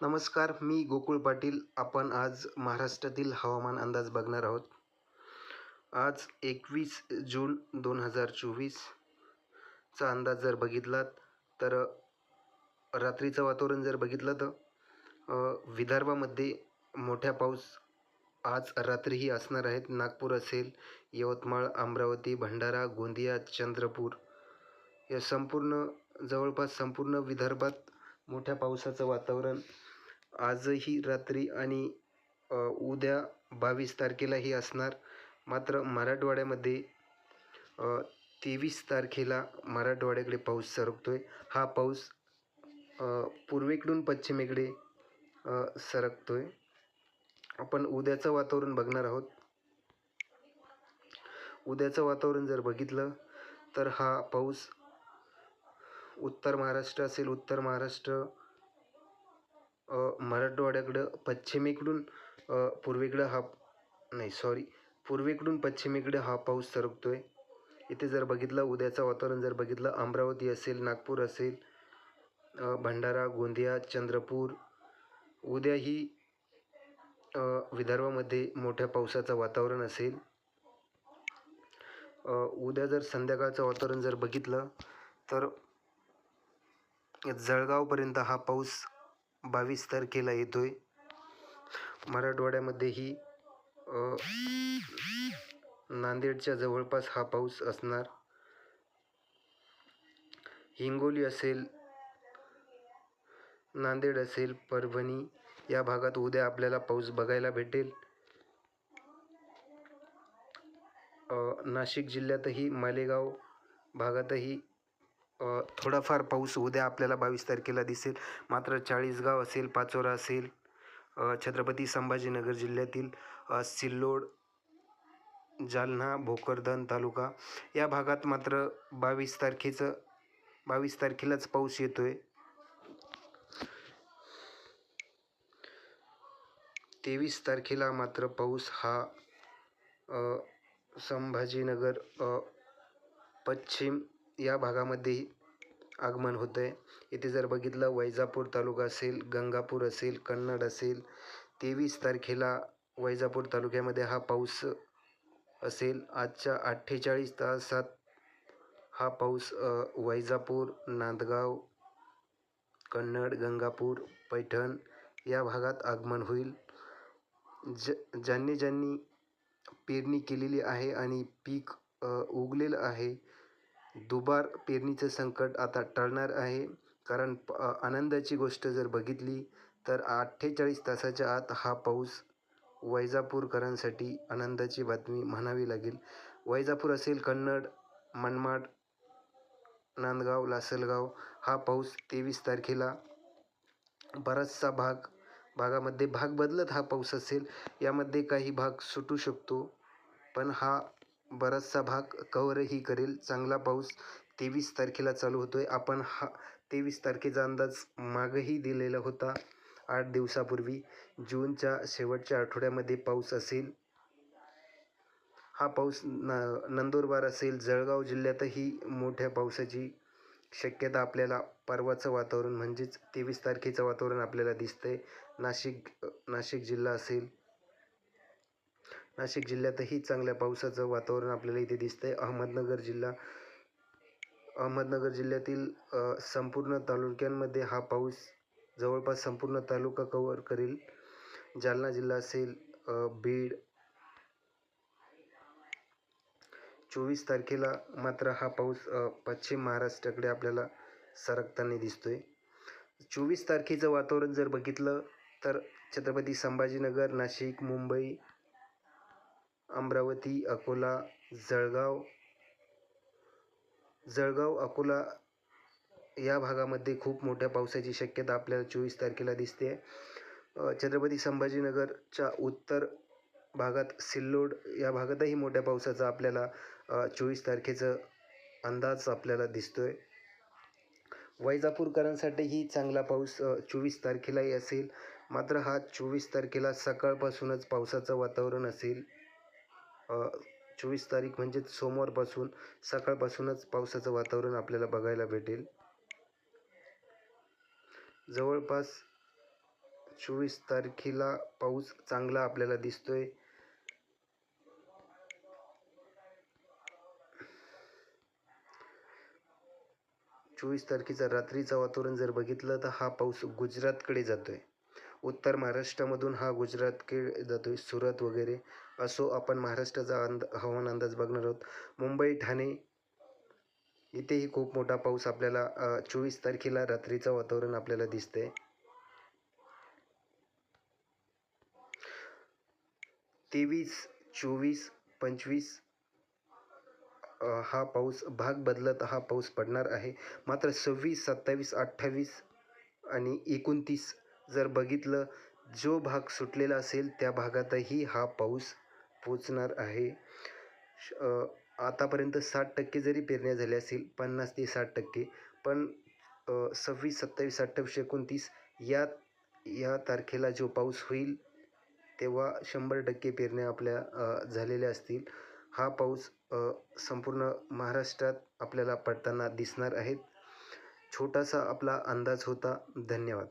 नमस्कार मी गोकुळ पाटील. आपण आज महाराष्ट्रातील हवामान अंदाज बघणार आहोत. आज एकवीस जून दोन हजार चोवीसचा अंदाज जर बघितलात तर रात्रीचं वातावरण जर बघितलं तर विदर्भामध्ये मोठ्या पाऊस आज रात्रीही असणार आहेत. नागपूर असेल यवतमाळ अमरावती भंडारा गोंदिया चंद्रपूर या संपूर्ण जवळपास संपूर्ण विदर्भात मोठ्या पावसाचं वातावरण आजही रात्री आणि उद्या बावीस तारखेलाही असणार. मात्र मराठवाड्यामध्ये तेवीस तारखेला मराठवाड्याकडे पाऊस सरकतो आहे हा पाऊस पूर्वेकडून पश्चिमेकडे सरकतो आहे आपण उद्याचं वातावरण बघणार आहोत. उद्याचं वातावरण जर बघितलं तर हा पाऊस उत्तर महाराष्ट्र असेल उत्तर महाराष्ट्र मराठवाड्याकडं पश्चिमेकडून पूर्वेकडं हा नाही सॉरी पूर्वेकडून पश्चिमेकडे हा पाऊस सरकतो आहे इथे जर बघितलं उद्याचं वातावरण जर बघितलं अमरावती असेल नागपूर असेल भंडारा गोंदिया चंद्रपूर उद्याही विदर्भामध्ये मोठ्या पावसाचं वातावरण असेल. उद्या जर संध्याकाळचं वातावरण जर बघितलं तर जळगावपर्यंत हा पाऊस बावीस तारखेला येतो आहे मराठवाड्यामध्येही नांदेडच्या जवळपास हा पाऊस असणार. हिंगोली असेल नांदेड असेल परभणी या भागात उद्या आपल्याला पाऊस बघायला भेटेल. नाशिक जिल्ह्यातही मालेगाव भागातही थोडाफार पाऊस उद्या आपल्याला बावीस तारखेला दिसेल. मात्र चाळीसगाव असेल पाचोरा असेल छत्रपती संभाजीनगर जिल्ह्यातील सिल्लोड जालना भोकरदन तालुका. या भागात मात्र बावीस तारखेचं बावीस तारखेलाच पाऊस येतो आहे तेवीस तारखेला मात्र पाऊस हा संभाजीनगर पश्चिम या भागामध्ये आगमन होतं आहे इथे जर बघितलं वैजापूर तालुका असेल गंगापूर असेल कन्नड असेल तेवीस तारखेला वैजापूर तालुक्यामध्ये हा पाऊस असेल. आजच्या अठ्ठेचाळीस तासात हा पाऊस वैजापूर नांदगाव कन्नड गंगापूर पैठण या भागात आगमन होईल. ज ज्यांनी ज्यांनी पेरणी केलेली आहे आणि पीक उगलेलं आहे दुबार पेरणीचं संकट आता टळणार आहे. कारण प आनंदाची गोष्ट जर बघितली तर अठ्ठेचाळीस तासाच्या आत हा पाऊस वैजापूरकरांसाठी आनंदाची बातमी म्हणावी लागेल. वैजापूर असेल कन्नड मनमाड नांदगाव लासलगाव हा पाऊस तेवीस तारखेला बराचसा भाग भागामध्ये भाग बदलत हा पाऊस असेल. यामध्ये काही भाग सुटू शकतो पण हा बराचसा भाग कव्हरही करेल. चांगला पाऊस तेवीस तारखेला चालू होतो आहे आपण हा तेवीस तारखेचा अंदाज मागही दिलेला होता. आठ दिवसापूर्वी जूनच्या शेवटच्या आठवड्यामध्ये पाऊस असेल. हा पाऊस न नंदुरबार असेल जळगाव जिल्ह्यातही मोठ्या पावसाची शक्यता आपल्याला परवाचं वातावरण म्हणजेच तेवीस तारखेचं वातावरण आपल्याला दिसतं आहे नाशिक नाशिक जिल्हा असेल नाशिक जिल्ह्यातही चांगल्या पावसाचं वातावरण आपल्याला इथे दिसतंय. अहमदनगर जिल्हा अहमदनगर जिल्ह्यातील संपूर्ण तालुक्यांमध्ये हा पाऊस जवळपास संपूर्ण तालुका कव्हर करेल. जालना जिल्हा असेल बीड चोवीस तारखेला मात्र हा पाऊस पश्चिम महाराष्ट्राकडे आपल्याला सरकताना दिसतोय. चोवीस तारखेचं वातावरण जर बघितलं तर छत्रपती संभाजीनगर नाशिक मुंबई अमरावती अकोला जळगाव जळगाव अकोला या भागामध्ये खूप मोठ्या पावसाची शक्यता आपल्याला चोवीस तारखेला दिसते. छत्रपती संभाजीनगरच्या उत्तर भागात सिल्लोड या भागातही मोठ्या पावसाचा आपल्याला चोवीस तारखेचं अंदाज आपल्याला दिसतो आहे वैजापूरकरांसाठीही चांगला पाऊस चोवीस तारखेलाही असेल. मात्र हा चोवीस तारखेला सकाळपासूनच पावसाचं वातावरण असेल. चोवीस तारीख म्हणजेच सोमवारपासून सकाळपासूनच पावसाचं वातावरण आपल्याला बघायला भेटेल. जवळपास चोवीस तारखेला पाऊस चांगला आपल्याला दिसतोय. चोवीस तारखेचा रात्रीचं वातावरण जर बघितलं तर हा पाऊस गुजरातकडे जातोय. उत्तर महाराष्ट्रामधून हा गुजरात केळ जातो आहे सुरत वगैरे. असो आपण महाराष्ट्राचा अंद हवामान अंदाज बघणार आहोत. मुंबई ठाणे इथेही खूप मोठा पाऊस आपल्याला चोवीस तारखेला रात्रीचं वातावरण आपल्याला दिसतंय. तेवीस चोवीस पंचवीस हा पाऊस भाग बदलत हा पाऊस पडणार आहे. मात्र सव्वीस सत्तावीस अठ्ठावीस आणि एकोणतीस जर बघितलं जो भाग सुटलेला असेल त्या भागातही हा पाऊस पोचणार आहे. श- आतापर्यंत साठ टक्के जरी पेरण्या झाल्या असतील पन्नास ते साठ टक्के पण सव्वीस सत्तावीस अठ्ठावीस एकोणतीस या या तारखेला जो पाऊस होईल तेव्हा शंभर टक्के पेरण्या आपल्या झालेल्या असतील. हा पाऊस संपूर्ण महाराष्ट्रात आपल्याला पडताना दिसणार आहेत. छोटासा आपला अंदाज होता. धन्यवाद.